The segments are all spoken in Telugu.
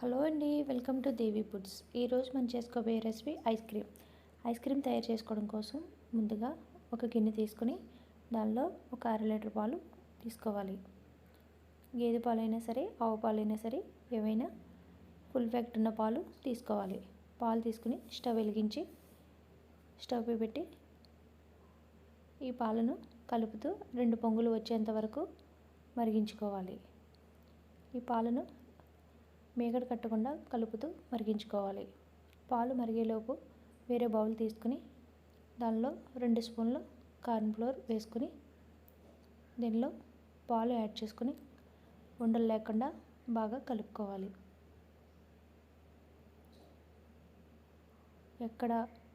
హలో అండి వెల్కమ్ టు దేవి ఫుడ్స్. ఈరోజు మనం చేసుకోబోయే recipe ice cream. Ice cream తయారు చేసుకోవడం కోసం ముందుగా ఒక గిన్నె తీసుకుని దానిలో ఒక అర లీటర్ పాలు తీసుకోవాలి. గేదె పాలైనా సరే ఆవు పాలైనా సరే ఏవైనా ఫుల్ ఫ్యాక్ట్ ఉన్న పాలు తీసుకోవాలి. పాలు తీసుకుని స్టవ్ వెలిగించి స్టవ్ పెట్టి ఈ పాలను కలుపుతూ రెండు పొంగులు వచ్చేంత వరకు మరిగించుకోవాలి. ఈ పాలను మేగడ కట్టకుండా కలుపుతూ మరిగించుకోవాలి. పాలు మరిగేలోపు వేరే బౌల్ తీసుకుని దానిలో రెండు స్పూన్లు కార్న్ ఫ్లోర్ వేసుకుని దీనిలో పాలు యాడ్ చేసుకుని ఉండలు లేకుండా బాగా కలుపుకోవాలి. ఎక్కడ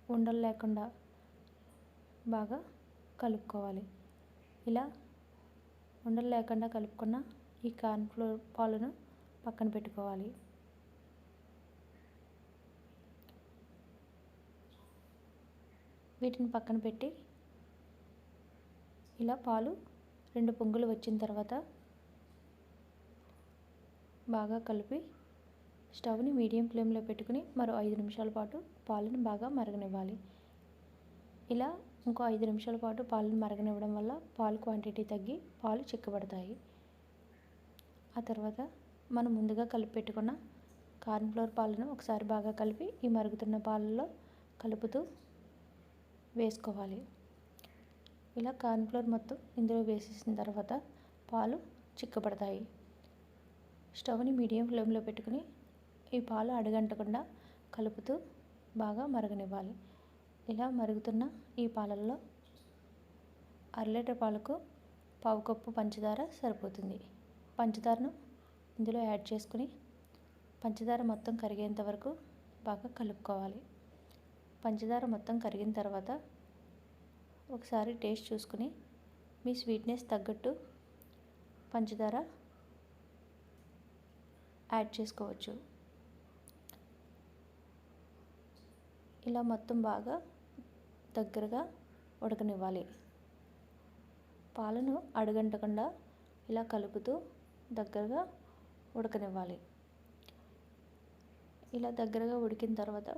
ఉండలు లేకుండా బాగా కలుపుకోవాలి. ఇలా ఉండలు లేకుండా కలుపుకున్న ఈ కార్న్ ఫ్లోర్ పాలను పక్కన పెట్టుకోవాలి. వీటిని పక్కన పెట్టి ఇలా పాలు రెండు పొంగులు వచ్చిన తర్వాత బాగా కలిపి స్టవ్ని మీడియం ఫ్లేమ్లో పెట్టుకుని మరో ఐదు నిమిషాల పాటు పాలను బాగా మరగనివ్వాలి. ఇలా ఇంకో ఐదు నిమిషాల పాటు పాలను మరగనివ్వడం వల్ల పాలు క్వాంటిటీ తగ్గి పాలు చిక్కబడతాయి. ఆ తర్వాత మనం ముందుగా కలిపి పెట్టుకున్న కార్న్ ఫ్లోర్ పాలను ఒకసారి బాగా కలిపి ఈ మరుగుతున్న పాలలో కలుపుతూ వేసుకోవాలి. ఇలా కార్న్ ఫ్లోర్ మొత్తం ఇందులో వేసేసిన తర్వాత పాలు చిక్కబడతాయి. స్టవ్ని మీడియం ఫ్లేమ్లో పెట్టుకుని ఈ పాలు అడగంటకుండా కలుపుతూ బాగా మరగనివ్వాలి. ఇలా మరుగుతున్న ఈ పాలల్లో అర లీటర్ పాలకు పావు కప్పు పంచదార సరిపోతుంది. పంచదారను ఇందులో యాడ్ చేసుకుని పంచదార మొత్తం కరిగేంత వరకు బాగా కలుపుకోవాలి. పంచదార మొత్తం కరిగిన తర్వాత ఒకసారి టేస్ట్ చూసుకుని మీ స్వీట్నెస్ తగ్గట్టు పంచదార యాడ్ చేసుకోవచ్చు. ఇలా మొత్తం బాగా దగ్గరగా ఉడకనివ్వాలి. పాలను అడుగంటకుండా ఇలా కలుపుతూ దగ్గరగా ఉడకనివ్వాలి. ఇలా దగ్గరగా ఉడికిన తర్వాత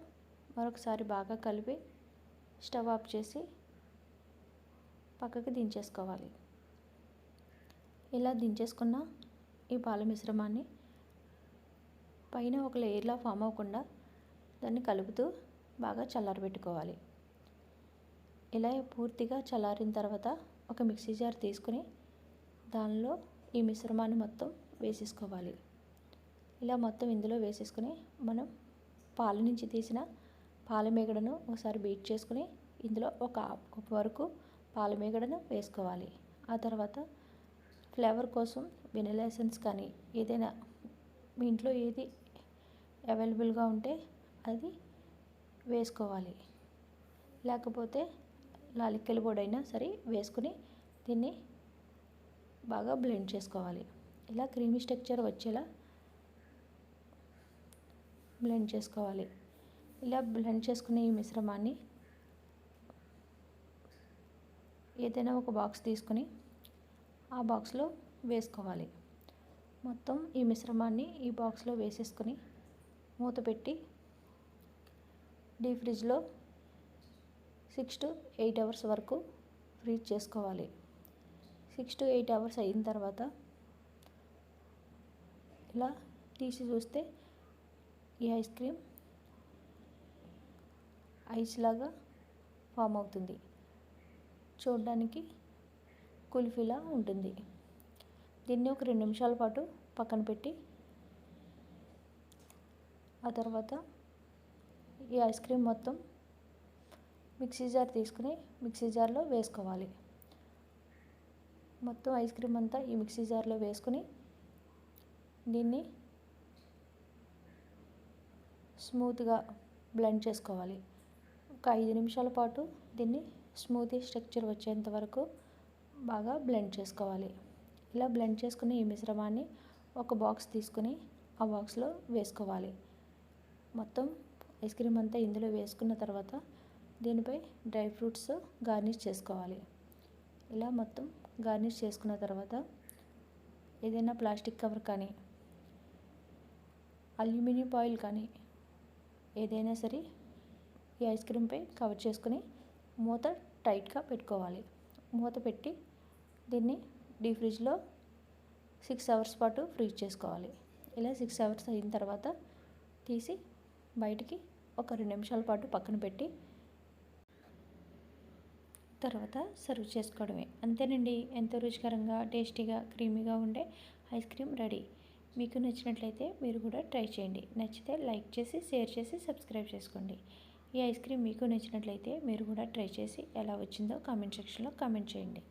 మరొకసారి బాగా కలిపి స్టవ్ ఆఫ్ చేసి పక్కకి దించేసుకోవాలి. ఇలా దించేసుకున్న ఈ పాల మిశ్రమాన్ని పైన ఒక లేయర్లా ఫామ్ అవ్వకుండా దాన్ని కలుపుతూ బాగా చల్లారబెట్టుకోవాలి. ఇలా పూర్తిగా చల్లారిన తర్వాత ఒక మిక్సీ జార్ తీసుకుని దానిలో ఈ మిశ్రమాన్ని మొత్తం వేసేసుకోవాలి. ఇలా మొత్తం ఇందులో వేసేసుకుని మనం పాల నుంచి తీసిన పాలమేగడను ఒకసారి బీట్ చేసుకుని ఇందులో ఒక కప్పు వరకు పాలమేగడను వేసుకోవాలి. ఆ తర్వాత ఫ్లేవర్ కోసం వెనిలా ఎసెన్స్ కానీ ఏదైనా మీ ఇంట్లో ఏది అవైలబుల్గా ఉంటే అది వేసుకోవాలి. లేకపోతే లాలిక్కల పొడి అయినా సరే వేసుకుని దీన్ని బాగా బ్లెండ్ చేసుకోవాలి. ఇలా క్రీమీ స్ట్రక్చర్ వచ్చేలా బ్లెండ్ చేసుకోవాలి. ఇలా బ్లెండ్ చేసుకునే ఈ మిశ్రమాన్ని ఏదైనా ఒక బాక్స్ తీసుకుని ఆ బాక్స్లో వేసుకోవాలి. మొత్తం ఈ మిశ్రమాన్ని ఈ బాక్స్లో వేసేసుకుని మూత పెట్టి డీప్ ఫ్రిడ్జ్లో సిక్స్ టు ఎయిట్ అవర్స్ వరకు ఫ్రీజ్ చేసుకోవాలి. సిక్స్ టు ఎయిట్ అవర్స్ అయిన తర్వాత ఇలా తీసి చూస్తే ఈ ఐస్ క్రీమ్ ఐస్ లాగా ఫామ్ అవుతుంది. చూడడానికి కుల్ఫీలా ఉంటుంది. దీన్ని ఒక రెండు నిమిషాల పాటు పక్కన పెట్టి ఆ తర్వాత ఈ ఐస్ క్రీమ్ మొత్తం మిక్సీ జార్ తీసుకుని మిక్సీ జార్లో వేసుకోవాలి. మొత్తం ఐస్ క్రీమ్ అంతా ఈ మిక్సీ జార్లో వేసుకుని దీన్ని స్మూత్గా బ్లెండ్ చేసుకోవాలి. ఒక ఐదు నిమిషాల పాటు దీన్ని స్మూతీ స్ట్రక్చర్ వచ్చేంత వరకు బాగా బ్లెండ్ చేసుకోవాలి. ఇలా బ్లెండ్ చేసుకుని ఈ మిశ్రమాన్ని ఒక బాక్స్ తీసుకుని ఆ బాక్స్లో వేసుకోవాలి. మొత్తం ఐస్ క్రీమ్ అంతా ఇందులో వేసుకున్న తర్వాత దీనిపై డ్రై ఫ్రూట్స్ గార్నిష్ చేసుకోవాలి. ఇలా మొత్తం గార్నిష్ చేసుకున్న తర్వాత ఏదైనా ప్లాస్టిక్ కవర్ కానీ అల్యూమినియం ఫాయిల్ కానీ ఏదైనా సరే ఈ ఐస్ క్రీమ్పై కవర్ చేసుకుని మూత టైట్గా పెట్టుకోవాలి. మూత పెట్టి దీన్ని డీ ఫ్రిడ్జ్లో సిక్స్ అవర్స్ పాటు ఫ్రీజ్ చేసుకోవాలి. ఇలా సిక్స్ అవర్స్ అయిన తర్వాత తీసి బయటికి ఒక రెండు నిమిషాల పాటు పక్కన పెట్టి తర్వాత సర్వ్ చేసుకోవడమే. అంతేనండి. ఎంతో రుచికరంగా టేస్టీగా క్రీమీగా ఉండే ఐస్ క్రీమ్ రెడీ. మీకు నచ్చినట్లయితే మీరు కూడా ట్రై చేయండి. నచ్చితే లైక్ చేసి షేర్ చేసి సబ్స్క్రైబ్ చేసుకోండి. ఈ ఐస్ క్రీమ్ మీకు నచ్చినట్లయితే మీరు కూడా ట్రై చేసి ఎలా వచ్చిందో కామెంట్ సెక్షన్లో కామెంట్ చేయండి.